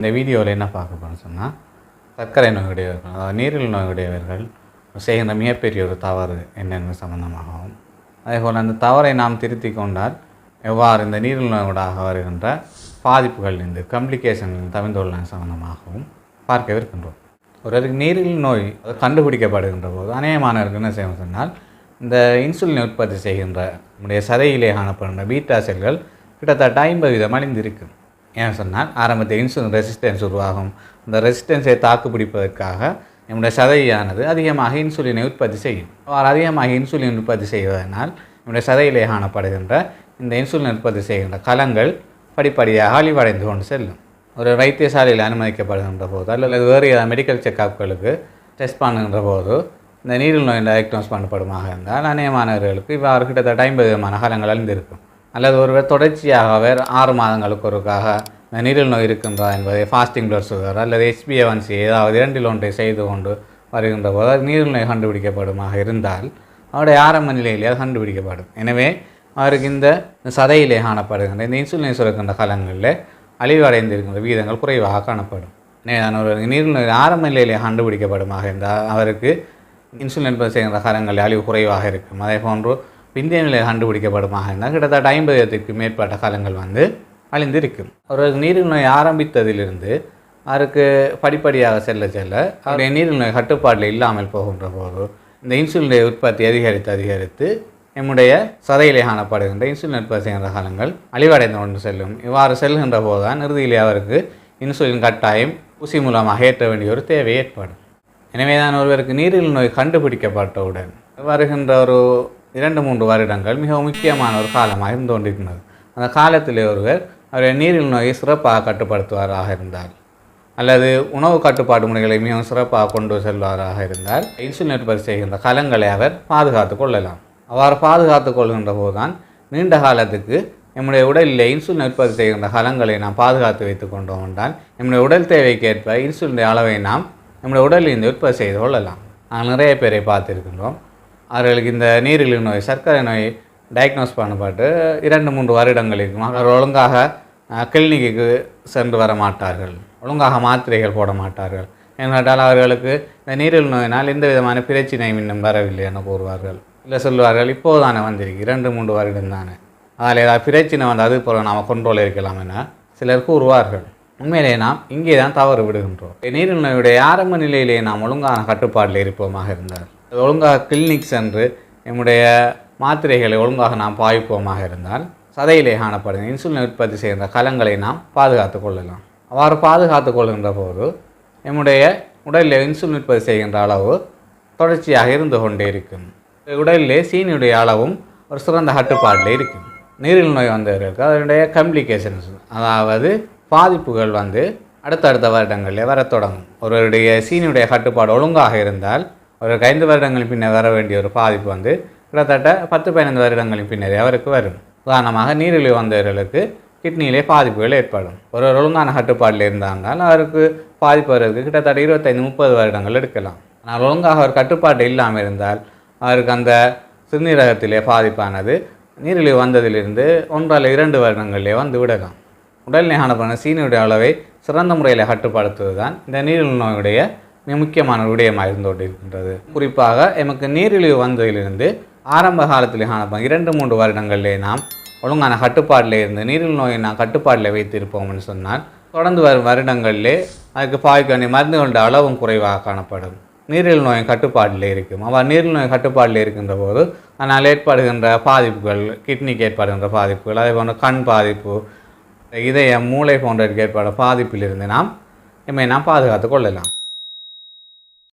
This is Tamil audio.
இந்த வீடியோவில் என்ன பார்க்க போகிறோம்னு சொன்னால் சர்க்கரை நோயுடையவர்கள் அதாவது நீரில் நோயுடையவர்கள் செய்கின்ற மிகப்பெரிய ஒரு தவறு என்னென்ன சம்பந்தமாகவும் அதேபோல் அந்த தவறை நாம் திருத்தி கொண்டால் எவ்வாறு இந்த நீரில் நோயோடாக வருகின்ற பாதிப்புகள் இந்த கம்ப்ளிகேஷன் தவிர்த்துள்ள சம்பந்தமாகவும் பார்க்கவிருக்கின்றோம். ஒருவருக்கு நீரில் நோய் அது கண்டுபிடிக்கப்படுகின்ற போது அநேகமானவருக்கு என்ன செய்வோம் சொன்னால் இந்த இன்சுலின் உற்பத்தி செய்கின்ற நம்முடைய சதையிலே காணப்படுகின்ற பீட்டா செல்கள் கிட்டத்தட்ட ஐம்பது வீதம் அழிந்திருக்கும். ஏன் சொன்னால் ஆரம்பத்தில் இன்சுலின் ரெசிஸ்டன்ஸ் உருவாகும். அந்த ரெசிஸ்டன்ஸை தாக்குப்பிடிப்பதற்காக நம்முடைய சதையானது அதிகமாக இன்சுலினை உற்பத்தி செய்யும். அவர் அதிகமாக இன்சுலின் உற்பத்தி செய்வதனால் நம்முடைய சதையிலே காணப்படுகின்ற இந்த இன்சுலின் உற்பத்தி செய்கின்ற கலங்கள் படிப்படியாக அழிவடைந்து கொண்டு செல்லும். ஒரு வைத்தியசாலையில் அனுமதிக்கப்படுகின்ற போது அல்லது வேறு ஏதாவது மெடிக்கல் செக்கப்களுக்கு டெஸ்ட் பண்ணுகின்ற போது இந்த நீரில் நோய் டயக்னோஸ் பண்ணப்படுமாக இருந்தால் அநேகமானவர்களுக்கு இவ்வாறு கிட்டத்தட்ட ஐம்பது விதமான காலங்கள் அழிந்திருக்கும். அல்லது ஒருவர் தொடர்ச்சியாக வேறு ஆறு மாதங்களுக்கு ஒருக்காக நீரில் நோய் இருக்கின்றா என்பதை ஃபாஸ்டிங் பிளட் சுகர் அல்லது ஹெச்பிஏவன்சி ஏதாவது இரண்டில் ஒன்றை செய்து கொண்டு வருகின்ற போது நீரில் நோய் கண்டுபிடிக்கப்படுமாக இருந்தால் அவருடைய ஆரம்ப நிலையிலே அது கண்டுபிடிக்கப்படும். எனவே அவருக்கு இந்த சதையிலே காணப்படுகின்ற இந்த இன்சுலினை சுரக்கின்ற காலங்களில் அழிவடைந்திருக்கின்ற விகிதங்கள் குறைவாக காணப்படும். எனவே நான் ஒரு நீரில் நோய் ஆரம்ப நிலையிலே கண்டுபிடிக்கப்படுமாக இருந்தால் அவருக்கு இன்சுலின் செய்கின்ற காலங்களில் அழிவு குறைவாக இருக்கும். அதே போன்று பிந்திய நிலையில் கண்டுபிடிக்கப்படுமாக இருந்தால் கிட்டத்தட்ட ஐம்பதுக்கு மேற்பட்ட காலங்கள் வந்து அழிந்திருக்கும் ஒரு நீரில் நோய் ஆரம்பித்ததிலிருந்து அவருக்கு படிப்படியாக செல்ல செல்ல அவருடைய நீரில் நோய் கட்டுப்பாட்டில் இல்லாமல் போகின்ற போது இந்த இன்சுலினுடைய உற்பத்தி அதிகரித்து அதிகரித்து நம்முடைய சதையிலே காணப்படுகின்ற இன்சுலின் உற்பத்தி செய்கின்ற காலங்கள் அழிவடைந்து கொண்டு செல்லும். இவ்வாறு செல்கின்ற போதுதான் இறுதியிலே அவருக்கு இன்சுலின் கட்டாயம் ஊசி மூலமாக ஏற்ற வேண்டிய ஒரு தேவை ஏற்படும். எனவே தான் ஒருவருக்கு நீரிழிவு நோய் கண்டுபிடிக்கப்பட்டவுடன் வருகின்ற ஒரு இரண்டு மூன்று வருடங்கள் மிக முக்கியமான ஒரு காலமாக இருந்து கொண்டிருந்தது அந்த காலத்தில் ஒருவர் அவருடைய நீரில் நோயை சிறப்பாக கட்டுப்படுத்துவாராக இருந்தார். அல்லது உணவு கட்டுப்பாடு முறைகளை மிகவும் சிறப்பாக கொண்டு செல்வாராக இருந்தால் இன்சுலின் உற்பத்தி செய்கின்ற கலங்களை அவர் பாதுகாத்து கொள்ளலாம். அவ்வாறு பாதுகாத்து கொள்கின்ற போதுதான் நீண்ட காலத்துக்கு நம்முடைய உடலில் இன்சுலின் உற்பத்தி செய்கின்ற கலங்களை நாம் பாதுகாத்து வைத்துக் கொண்டோம் என்றால் நம்முடைய உடல் தேவைக்கேற்ப இன்சுலினுடைய அளவை நாம் நம்முடைய உடலில் இந்த உற்பத்தி செய்து கொள்ளலாம். நாங்கள் நிறைய பேரை பார்த்துருக்கின்றோம். அவர்களுக்கு இந்த நீரிழிவு நோய் சர்க்கரை நோய் டயக்னோஸ் பண்ணப்பட்டு இரண்டு மூன்று வருடங்களுக்கு இருக்கும் அவர் ஒழுங்காக கிளினிக்கு சென்று வர மாட்டார்கள். ஒழுங்காக மாத்திரைகள் போட மாட்டார்கள். ஏனென்றால் அவர்களுக்கு இந்த நீரிழிவு நோயினால் எந்த விதமான பிரச்சனையும் இன்னும் வரவில்லை என கூறுவார்கள். இல்லை சொல்லுவார்கள் இப்போதானே வந்திருக்கு இரண்டு மூன்று வருடம் தானே. அதில் ஏதாவது பிரச்சனை வந்து அது போல் நாம் கொண்டோல் இருக்கலாம் என சிலர் கூறுவார்கள். உண்மையிலே நாம் இங்கே தான் தவறு விடுகின்றோம். நீரிழிவு நோயுடைய ஆரம்ப நிலையிலேயே நாம் ஒழுங்கான கட்டுப்பாட்டில் இருப்போமாக இருந்தார் ஒழுங்காக கிளினிக் சென்று நம்முடைய மாத்திரைகளை ஒழுங்காக நாம் பாய்ப்போமாக இருந்தால் சதையிலே காணப்படும் இன்சுலின் உற்பத்தி செய்கின்ற கலங்களை நாம் பாதுகாத்து கொள்ளலாம். அவ்வாறு பாதுகாத்து கொள்கின்ற போது நம்முடைய உடலில் இன்சுலின் உற்பத்தி செய்கின்ற அளவு தொடர்ச்சியாக இருந்து கொண்டே இருக்கும். உடலிலே சீனியுடைய அளவும் ஒரு சிறந்த கட்டுப்பாட்டில் இருக்கும். நீரில் நோய் வந்தவர்களுக்கு அதனுடைய கம்ப்ளிகேஷன்ஸ் அதாவது பாதிப்புகள் வந்து அடுத்தடுத்த வருடங்களில் வரத் தொடங்கும். ஒருவருடைய சீனியுடைய கட்டுப்பாடு ஒழுங்காக இருந்தால் ஒரு ஐந்து வருடங்களின் பின்னர் வர வேண்டிய ஒரு பாதிப்பு வந்து கிட்டத்தட்ட பத்து பதினைந்து வருடங்களின் பின்னரே அவருக்கு வரும். உதாரணமாக நீரிழிவு வந்தவர்களுக்கு கிட்னியிலே பாதிப்புகள் ஏற்படும். ஒரு ஒழுங்கான கட்டுப்பாட்டில் இருந்தால் அவருக்கு பாதிப்பு வருவதற்கு கிட்டத்தட்ட இருபத்தைந்து முப்பது வருடங்கள் எடுக்கலாம். ஆனால் ஒழுங்காக ஒரு கட்டுப்பாடு இல்லாமல் இருந்தால் அவருக்கு அந்த சிறுநீரகத்திலே பாதிப்பானது நீரிழிவு வந்ததிலிருந்து ஒன்றால் இரண்டு வருடங்களிலே வந்து விடலாம். உடல்நிலை காணப்படும் சீனியுடைய அளவை சிறந்த முறையில் கட்டுப்படுத்துவது தான் இந்த நீரிழிவு நோயுடைய மிக முக்கியமான விடயமாக இருந்து கொண்டிருக்கின்றது குறிப்பாக எமக்கு நீரிழிவு வந்ததிலிருந்து ஆரம்ப காலத்திலான காணப்படும் இரண்டு மூன்று வருடங்களிலே நாம் ஒழுங்கான கட்டுப்பாட்டில் இருந்து நீரிழிவு நோயை நான் கட்டுப்பாட்டில் வைத்திருப்போம்னு சொன்னால் தொடர்ந்து வரும் வருடங்களிலே அதுக்கு பாய்க்க வேண்டிய மருந்துகளோட அளவும் குறைவாக காணப்படும். நீரிழிவு நோயின் கட்டுப்பாட்டில் இருக்கும். அவர் நீரிழிவு நோய் கட்டுப்பாட்டில் இருக்கின்ற போது அதனால் ஏற்படுகின்ற பாதிப்புகள் கிட்னிக்கு ஏற்படுகின்ற பாதிப்புகள் அதே போன்ற கண் பாதிப்பு இதய மூளை போன்றவருக்கு ஏற்பட பாதிப்பிலிருந்து நாம் எம்மை நாம் பாதுகாத்து கொள்ளலாம்.